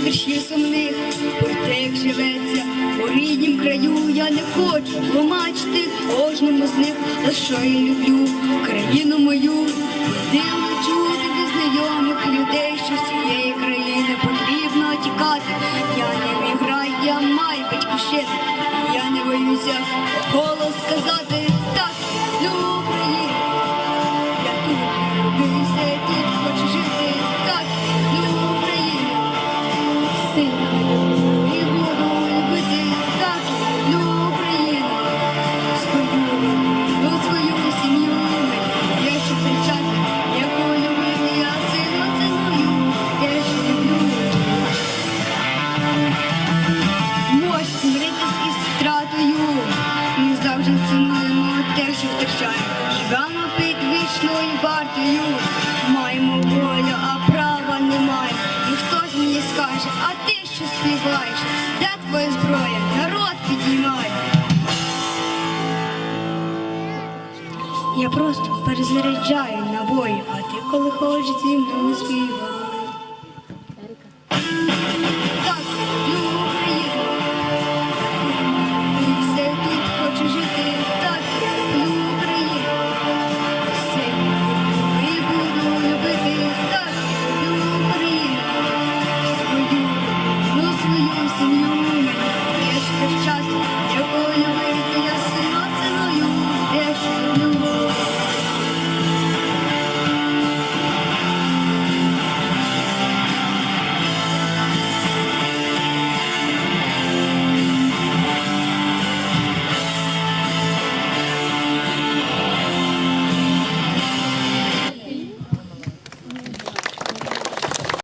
Писати вірші сумних, про те, як живеться у ріднім краю. Я не хочу тлумачити кожному з них, що я люблю країну мою. Дивно чути від знайомих людей, що з цієї країни потрібно тікати. Я не міграй, я маю батьківщину. Я не боюся голос сказати ми завжди цінуємо те, що втрачаємо. Живемо під вічною вартою, ти що співаєш? Де твоя зброя? Народ підіймає. Я просто перезаряджаю набої, а ти коли хочеш зі мною співай.